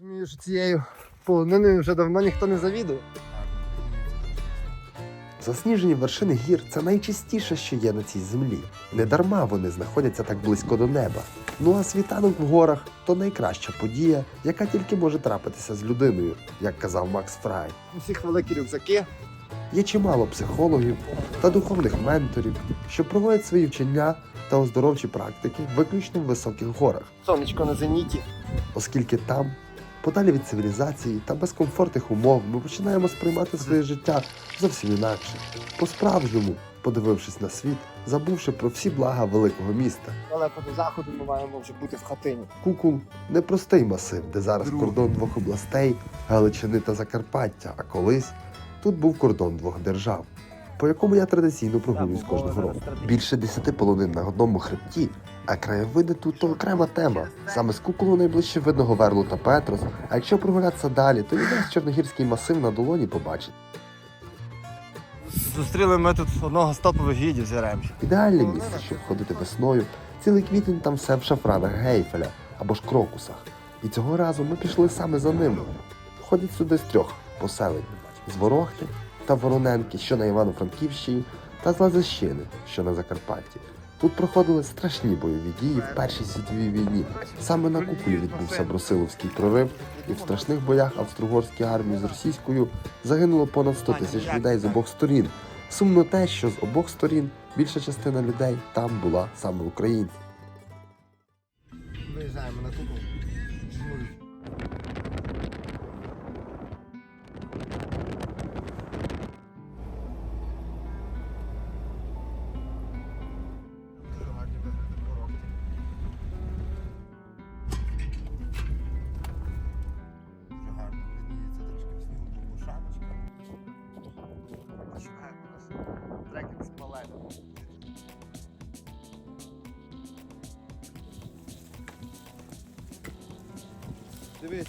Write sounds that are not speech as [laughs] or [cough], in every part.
Розумію, що цією полониною вже давно ніхто не завідує. Засніжені вершини гір це найчистіше, що є на цій землі. Недарма вони знаходяться так близько до неба. Ну а світанок в горах то найкраща подія, яка тільки може трапитися з людиною, як казав Макс Фрай. У всіх великі рюкзаки. Є чимало психологів та духовних менторів, що проводять свої вчення та оздоровчі практики виключно в високих горах, Сонечко на зеніті. оскільки там, подалі від цивілізації та без комфортних умов, ми починаємо сприймати своє життя зовсім інакше, по-справжньому, подивившись на світ, забувши про всі блага великого міста. Далеко до заходу ми маємо вже бути в хатині. Кукул непростий масив, де зараз Друг. кордон двох областей Галичини та Закарпаття, а колись тут був кордон двох держав, по якому я традиційно прогулююсь кожного року. Більше десяти полонин на одному хребті, а краєвиди тут то окрема тема. Саме з куколу найближче видно Говерлу та Петрос, а якщо прогулятися далі, то весь чорногірський масив на долоні побачить. Зустріли ми тут одного з топових гідів з Яремча. Ідеальне місце, щоб ходити весною. Цілий квітень там все в шафранах гейфеля або ж крокусах. І цього разу ми пішли саме за ними. Ходять сюди з трьох поселень: з Ворохти та Вороненки, що на Івано-Франківщині, та з Лазищини, що на Закарпатті. Тут проходили страшні бойові дії в Першій світовій війні. Саме на куполі відбувся Брусиловський прорив, і в страшних боях австро-угорській армії з російською загинуло понад 100 тисяч людей з обох сторін. Сумно те, що з обох сторін більша частина людей там була саме українці. Виїжджаємо трекінг з палетом. Дивись.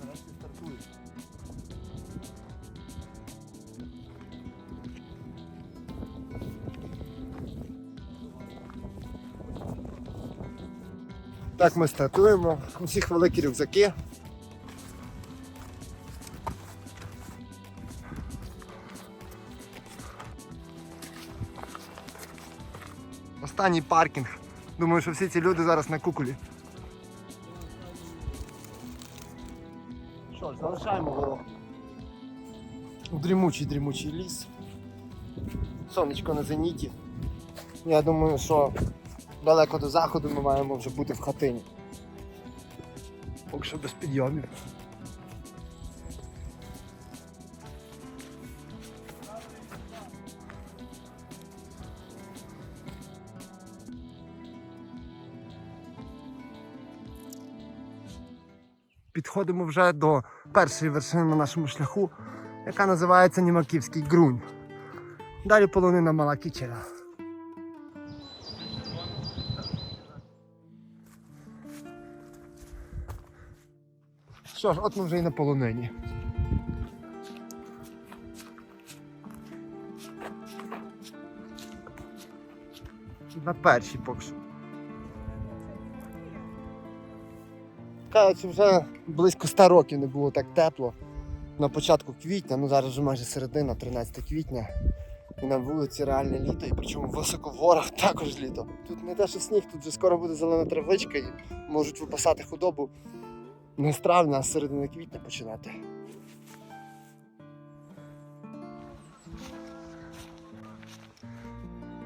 Нарешті. Так ми стартуємо. У всіх великі рюкзаки. Останній паркінг. Думаю, що всі ці люди зараз на куколі. Що ж, залишаємо горох. Дрімучий дрімучий ліс. Сонечко на зеніті. Я думаю, що далеко до заходу ми маємо вже бути в хатині. Поки що без підйомів. Підходимо вже до першої вершини на нашому шляху, яка називається Німаківський ґрунь. Далі полонина Мала Кічера. Що ж, от ми вже і на полонині. На першій поки що. Кажуть, вже близько 100 років не було так тепло. На початку квітня, ну зараз вже майже середина, 13 квітня. І на вулиці реальне літо, і причому високо в горах [laughs] також літо. Тут не те, що сніг, тут вже скоро буде зелена травичка і можуть випасати худобу не з травня, а з середини квітня починати.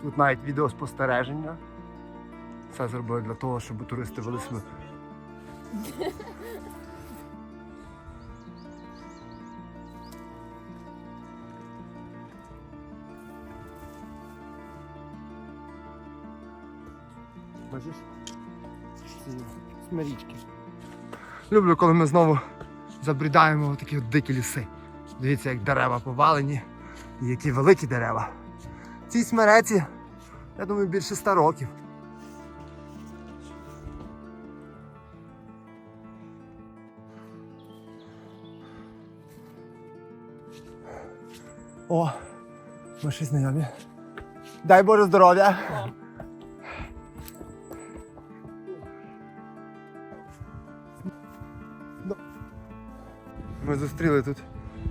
Тут навіть відеоспостереження. Це зробили для того, щоб туристи вели себе Бачиш? Ці смирічки. Люблю, коли ми знову забрідаємо в такі от дикі ліси. Дивіться, як дерева повалені, і які великі дерева. Цій смереці, я думаю, більше ста років. О, ми ще знайомі. Дай Боже здоров'я. Ну, ми зустріли тут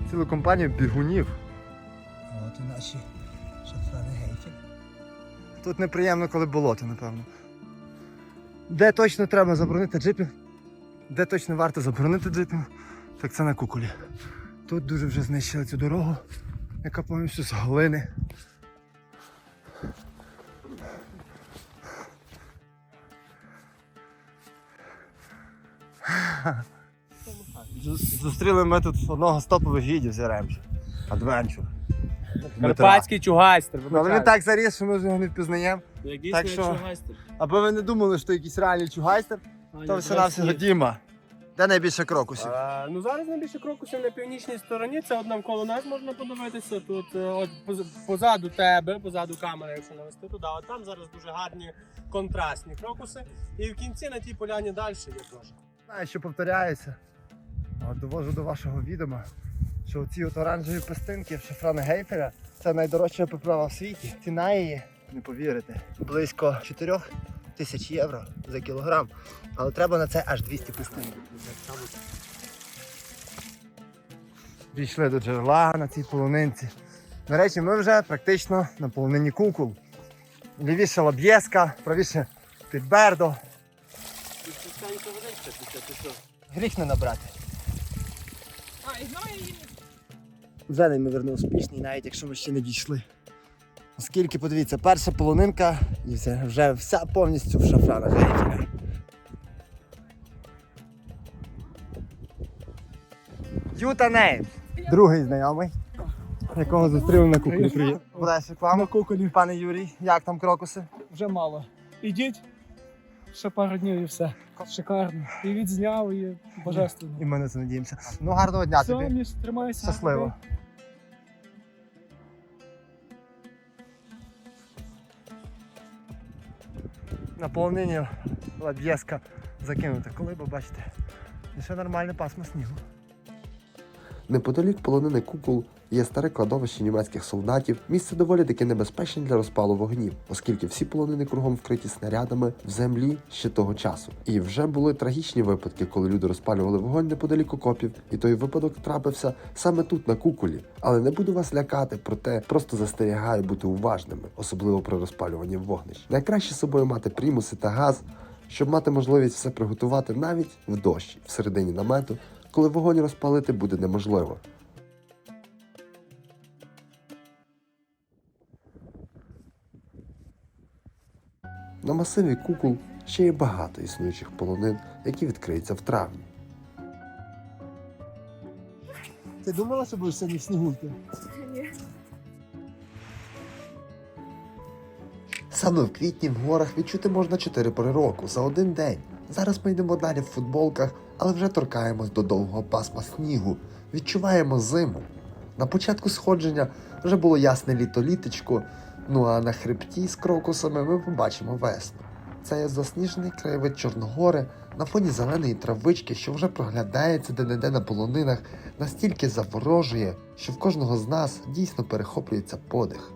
цілу компанію бігунів. От і наші шофери гейки. Тут неприємно, коли болото, напевно. Де точно треба заборонити джипів, де точно варто заборонити джипів, так це на куколі. Тут дуже вже знищили цю дорогу яка повністю з глини. Зустріли ми тут одного з топових гідів з Яремча. Адвенчур. Карпатський чугайстер. Ну, але він так заріс, що ми вже його не впізнаємо. Як так що- чугайстер. Аби ви не думали, що якийсь реальний чугайстер, то все навсього Діма. Де найбільше крокусів? А, ну зараз найбільше крокусів на північній стороні. Це от навколо нас можна подивитися. Тут е, от позаду тебе, позаду камери, якщо навести туди. От там зараз дуже гарні контрастні крокуси. І в кінці на тій поляні далі є теж. Знаю, що повторяється. От довожу до вашого відома, що ці от оранжеві пестинки шафрана Гейфеля це найдорожча приправа в світі. Ціна її, не повірите, близько 4 тисяч євро за кілограм. Але треба на це аж 200 пестинок. Дійшли до джерела на цій полонинці. До речі, ми вже практично на полонині кукол. Лівіше Лаб'єска, правіше Підбердо. Гріх не набрати. Вже неймовірно успішний, навіть якщо ми ще не дійшли. Оскільки, подивіться, перша полонинка і все, вже вся повністю в шафранах. Юта Неймс. Другий знайомий, якого зустріли на куклі. Привіт. К вам. На куколі Пане Юрій, як там крокуси? вже мало. Ідіть, ще пару днів і все. Шикарно. І відзняв, і божественно. І ми на це надіємося. Ну, гарного дня Все, тобі. між тримайся. Щасливо. Наповнення лад'єска закинута. Коли ви бачите, ще нормальне пасмо снігу. Неподалік полонини кукол є старе кладовище німецьких солдатів, місце доволі таки небезпечне для розпалу вогнів, оскільки всі полонини кругом вкриті снарядами в землі ще того часу. І вже були трагічні випадки, коли люди розпалювали вогонь неподалік окопів, і той випадок трапився саме тут, на куколі. Але не буду вас лякати, проте просто застерігаю бути уважними, особливо при розпалюванні вогнищ. Найкраще з собою мати примуси та газ, щоб мати можливість все приготувати навіть в дощі, всередині намету, коли вогонь розпалити буде неможливо. На масиві кукол ще є багато існуючих полонин, які відкриються в травні. Ти думала, що будеш сьогодні в? Саме в квітні в горах відчути можна 4 пори року за один день. Зараз ми йдемо далі в футболках, але вже торкаємось до довгого пасма снігу, відчуваємо зиму. На початку сходження вже було ясне літо-літочко, ну а на хребті з крокусами ми побачимо весну. Це є засніжений краєвид Чорногори на фоні зеленої травички, що вже проглядається де-не-де на полонинах, настільки заворожує, що в кожного з нас дійсно перехоплюється подих.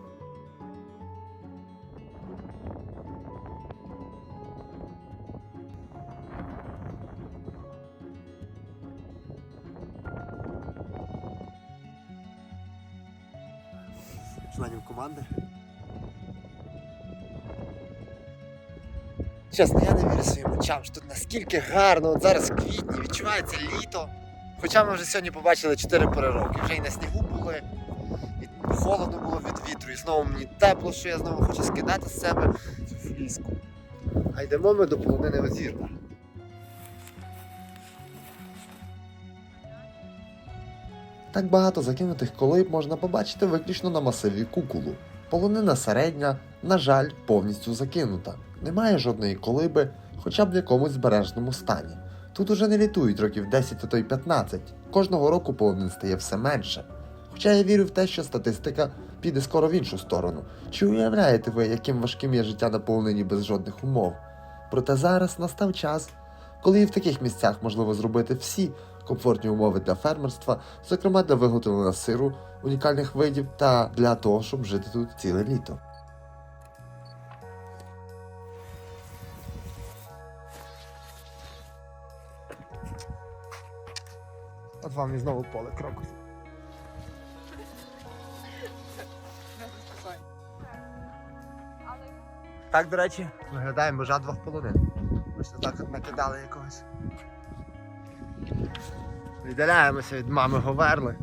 Чесно, я не вірю своїм очам, що тут наскільки гарно, от зараз в квітні відчувається літо. Хоча ми вже сьогодні побачили 4 пори року. Вже і на снігу були, і холодно було від вітру, і знову мені тепло, що я знову хочу скидати з себе цю фліску. А йдемо ми до полонини Озірна. Так багато закинутих колиб можна побачити виключно на масиві кукулу. Полонина середня, на жаль, повністю закинута. Немає жодної колиби, хоча б в якомусь збережному стані. Тут уже не літують років 10, а то й 15. Кожного року полонин стає все менше. Хоча я вірю в те, що статистика піде скоро в іншу сторону. Чи уявляєте ви, яким важким є життя на без жодних умов? Проте зараз настав час, коли і в таких місцях можливо зробити всі комфортні умови для фермерства, зокрема для виготовлення сиру унікальних видів та для того, щоб жити тут ціле літо. От вам і знову поле крокусів. Так, до речі, виглядає межа двох полонин. Ми ж так накидали якогось. Віддаляємося від мами Говерли.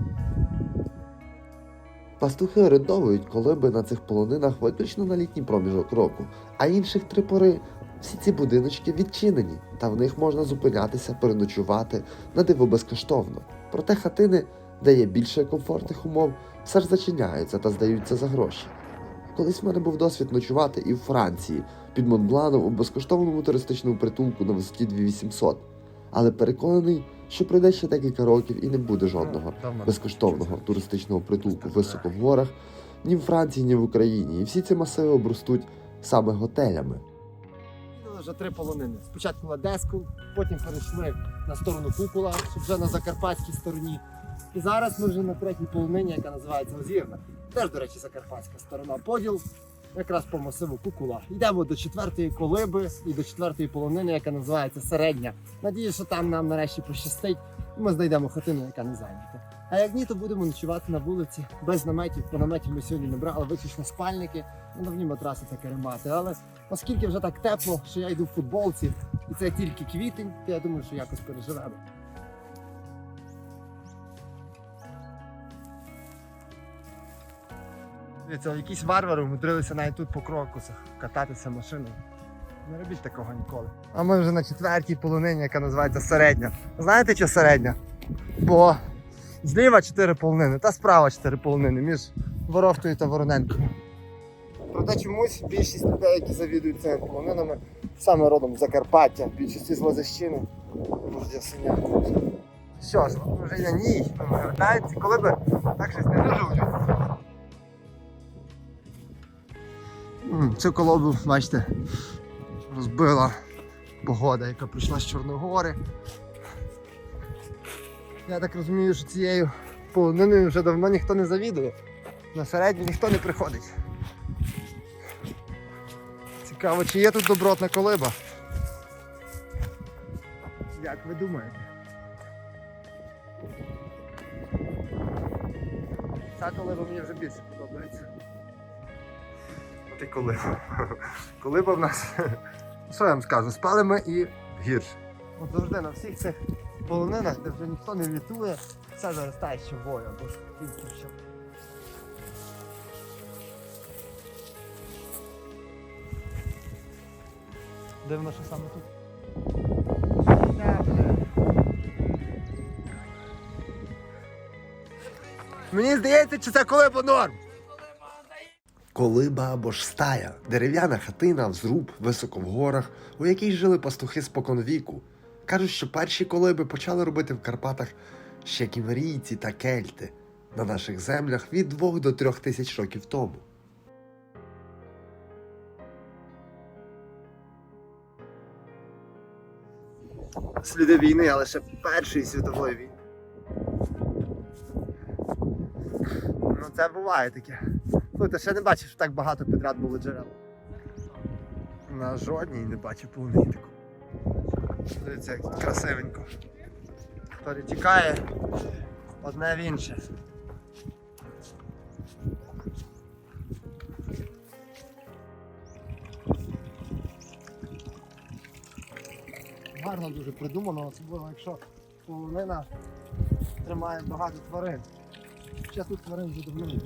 Пастухи орендовують колиби на цих полонинах виключно на літній проміжок року, а інших три пори всі ці будиночки відчинені, та в них можна зупинятися, переночувати на диво безкоштовно. Проте хатини, де є більше комфортних умов, все ж зачиняються та здаються за гроші. Колись в мене був досвід ночувати і в Франції під Монбланом у безкоштовному туристичному притулку на висоті 2800, але переконаний, що пройде ще декілька років і не буде жодного безкоштовного туристичного притулку високо в горах ні в Франції, ні в Україні. І всі ці масиви обростуть саме готелями. Вже три полонини. Спочатку на Деску, потім перейшли на сторону Кукула, щоб вже на закарпатській стороні. І зараз ми вже на третій полонині, яка називається Озірна. Теж, до речі, закарпатська сторона. Поділ якраз по масиву кукула. Йдемо до четвертої колиби і до четвертої полонини, яка називається середня. Надію, що там нам нарешті пощастить, і ми знайдемо хатину, яка не зайнята. А як ні, то будемо ночувати на вулиці без наметів. По наметів ми сьогодні не брали, виключно спальники, новні матраси та керемати. Але оскільки вже так тепло, що я йду в футболці, і це тільки квітень, то я думаю, що якось переживемо. Дивіться, якісь варвари умудрилися навіть тут по крокусах кататися машиною. Не робіть такого ніколи. А ми вже на четвертій полонині, яка називається середня. Знаєте, що середня? Бо зліва чотири полонини та справа чотири полонини між Ворохтою та Вороненкою. Проте чомусь більшість людей, які завідують цими полонинами, саме родом з Закарпаття, більшості з Лозищини, з Ясеня. Що ж, вже я виглядають, коли би так щось не дуже Цю колобу, бачите, розбила погода, яка прийшла з Чорногори. Я так розумію, що цією полониною вже давно ніхто не завідує. На середню ніхто не приходить. Цікаво, чи є тут добротна колиба? Як ви думаєте? Ця колиба мені вже більше подобається. От і колиба. В нас. Що я вам скажу? Спали ми і гірше. От завжди на всіх цих полонинах, де вже ніхто не літує, все заростає щовою або ж тільки що. Дивно, що саме тут. Мені здається, чи це колиба норм. Колиба або ж стая, дерев'яна хатина, зруб, високо в горах, у якій жили пастухи споконвіку. Кажуть, що перші колиби почали робити в Карпатах ще кімерійці та кельти на наших землях від 2 до 3 тисяч років тому. Сліди війни, але ще Першої світової війни. Ну це буває таке. Слухайте, ще не бачив, що так багато підряд було джерел. На жодній не бачив повний. Дивіться, як красивенько. Перетікає одне в інше. Гарно дуже придумано, особливо якщо полонина тримає багато тварин. Зараз тут тварин вже.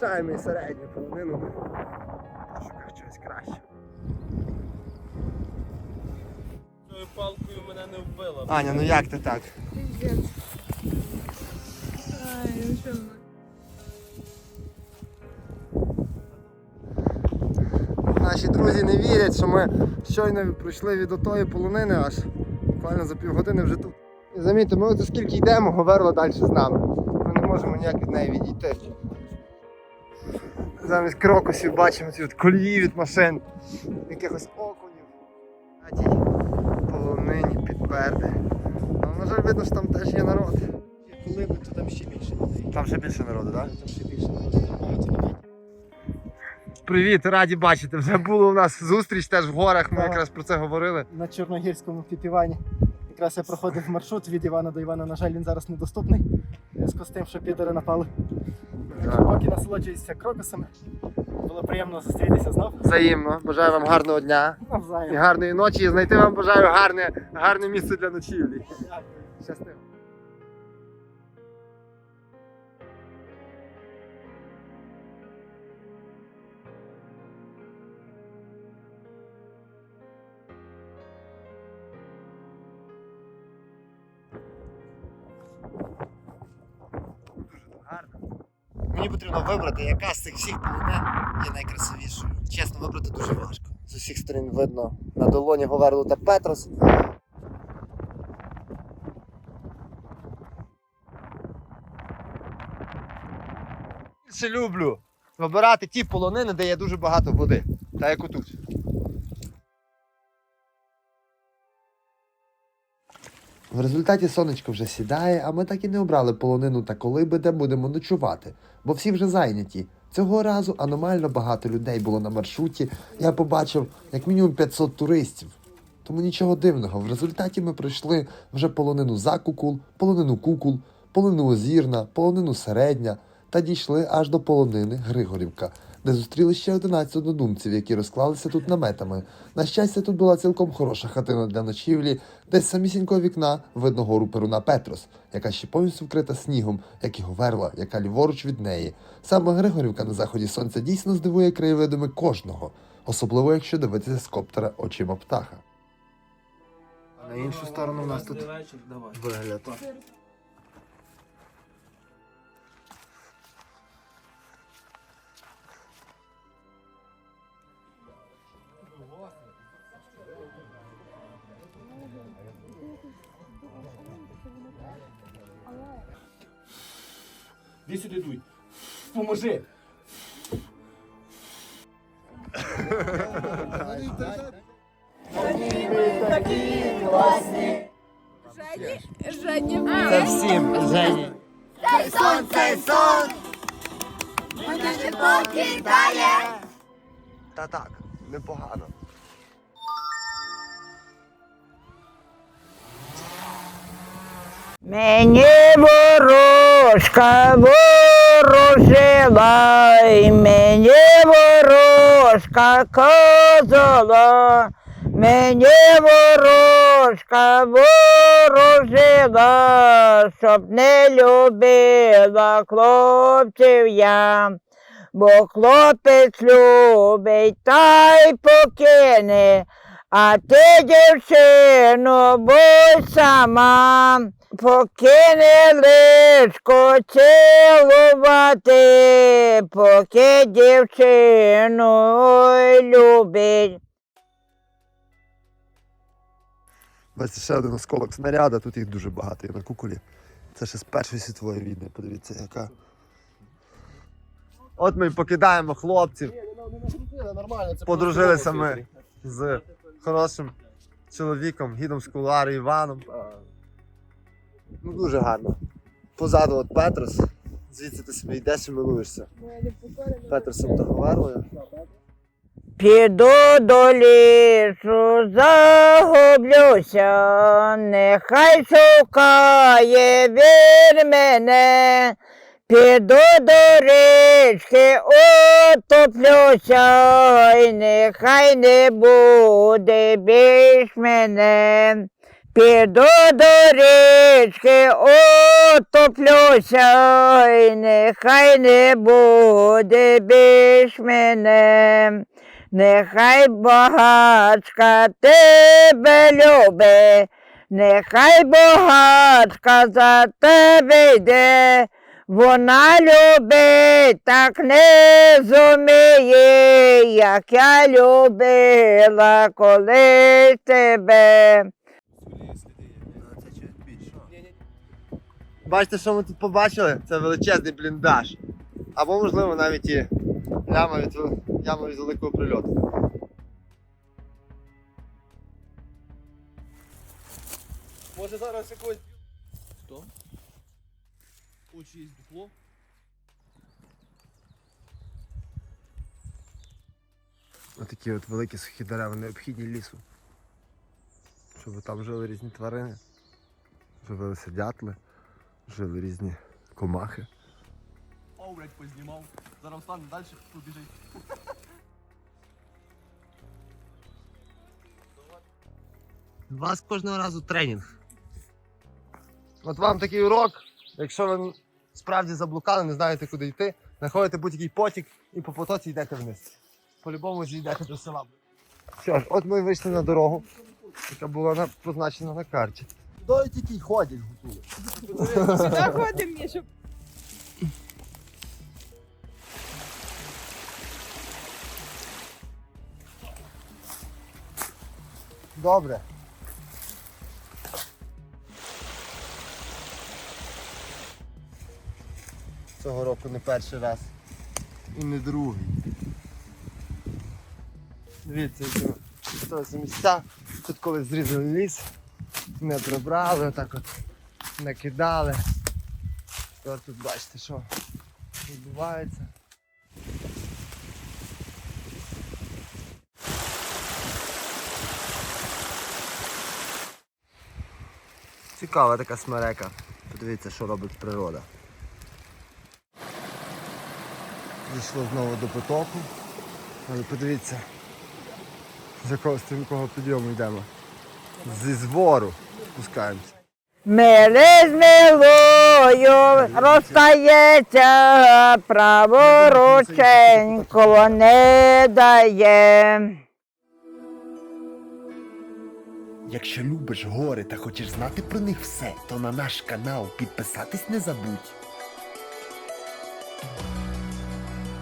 Лишаємо і середню полонину. Пошукав щось краще. Цією палкою мене не вбила. Аня, ну як ти так? Наші друзі не вірять, що ми щойно пройшли від отої полонини аж буквально за півгодини вже тут. І замітьте, ми от скільки йдемо, Говерла далі з нами. Ми не можемо ніяк від неї відійти. Замість крокусів бачимо ці от колії від машин, якихось окунів. Полонині підперти. Але, на жаль, видно, що там теж є народ. колиби, то там ще більше людей. Там ще більше народу, так? Там ще більше народу. Привіт, раді бачити. Вже було у нас зустріч теж в горах. Ми якраз про це говорили. На Чорногірському підівані. Якраз я проходив маршрут від Івана до Івана. На жаль, він зараз недоступний. Зв'язку з тим, що підери напали. Що поки насолоджуєшся крокусами. Було приємно зустрітися знов. Взаємно. Бажаю вам гарного дня і гарної ночі. І знайти вам бажаю гарне, гарне місце для ночівлі. Щасливо. Мені потрібно вибрати, яка з цих всіх полонин є найкрасивішою. Чесно, вибрати дуже важко. З усіх сторін видно на долоні Говерлу та Петрос. Більше люблю вибирати ті полонини, де є дуже багато води. Та як отут. В результаті сонечко вже сідає, а ми так і не обрали полонину та колиби, де будемо ночувати, бо всі вже зайняті. Цього разу аномально багато людей було на маршруті. Я побачив як мінімум 500 туристів. Тому нічого дивного. В результаті ми пройшли вже полонину Закукул, полонину Кукул, полонину Озірна, полонину Середня та дійшли аж до полонини Григорівка, де зустріли ще 11 однодумців, які розклалися тут наметами. На щастя, тут була цілком хороша хатина для ночівлі, де з самісінького вікна видно гору Перуна Петрос, яка ще повністю вкрита снігом, як і Говерла, яка ліворуч від неї. Саме Григорівка на заході сонця дійсно здивує краєвидами кожного, особливо якщо дивитися з коптера очима птаха. На іншу сторону у нас тут вигляд. Іди сюди дуй. Поможи. Жені, Це всім, Жені. цей сон, цей сон. Мене не покидає. Та так, непогано. Мені ворожка ворожила, і мені ворожка казала, мені ворожка ворожила, щоб не любила хлопців я. Бо хлопець любить та й покине, а ти, дівчино, будь сама, покине личко цілувати, поки дівчину ой любить. Ще один осколок снаряда, тут їх дуже багато є на куколі. Це ще з Першої світової війни, подивіться, яка. От ми покидаємо хлопців. Подружилися ми з хорошим чоловіком, гідом з кулуару Іваном. Ну дуже гарно. Позаду от Петрос. Звідси ти собі йдеш і милуєшся. Петросом та. Піду до лісу, загублюся, нехай шукає він мене, піду до річки, утоплюся, і нехай не буде більш мене. Піду до річки, утоплюся, і нехай не буде більш мене. Нехай багачка тебе любить, нехай багачка за тебе йде, вона любить, так не зуміє, як я любила колись тебе. Бачите, що ми тут побачили? Це величезний бліндаж. Або, можливо, навіть і яма від, яма від великого прильоту. Може зараз якось. Очі є дупло. Отакі от великі сухі дерева необхідні лісу. Щоб там жили різні тварини. Живилися дятли, жили різні комахи. О, блядь, познімав. Зараз встане далі, побіжить. У вас кожного разу тренінг. От вам такий урок, якщо ви справді заблукали, не знаєте, куди йти, знаходите будь-який потік і по потоці йдете вниз. По-любому зійдете до села. Що ж, от ми вийшли на дорогу, яка була на- позначена на карті. Дої тільки й ходять гутули. Сюди ходимо, Мішу. Добре. Цього року не перший раз. І не другий. Дивіться, ось місця. Тут коли зрізали ліс, не прибрали, отак от накидали. Тепер тут бачите, що відбувається. Цікава така смерека. Подивіться, що робить природа. Дійшло знову до потоку. Але подивіться, з якого стрімкого підйому йдемо. Зі звору спускаємося. Мили з милою розстається, праворученько не дає. Якщо любиш гори та хочеш знати про них все, то на наш канал підписатись не забудь.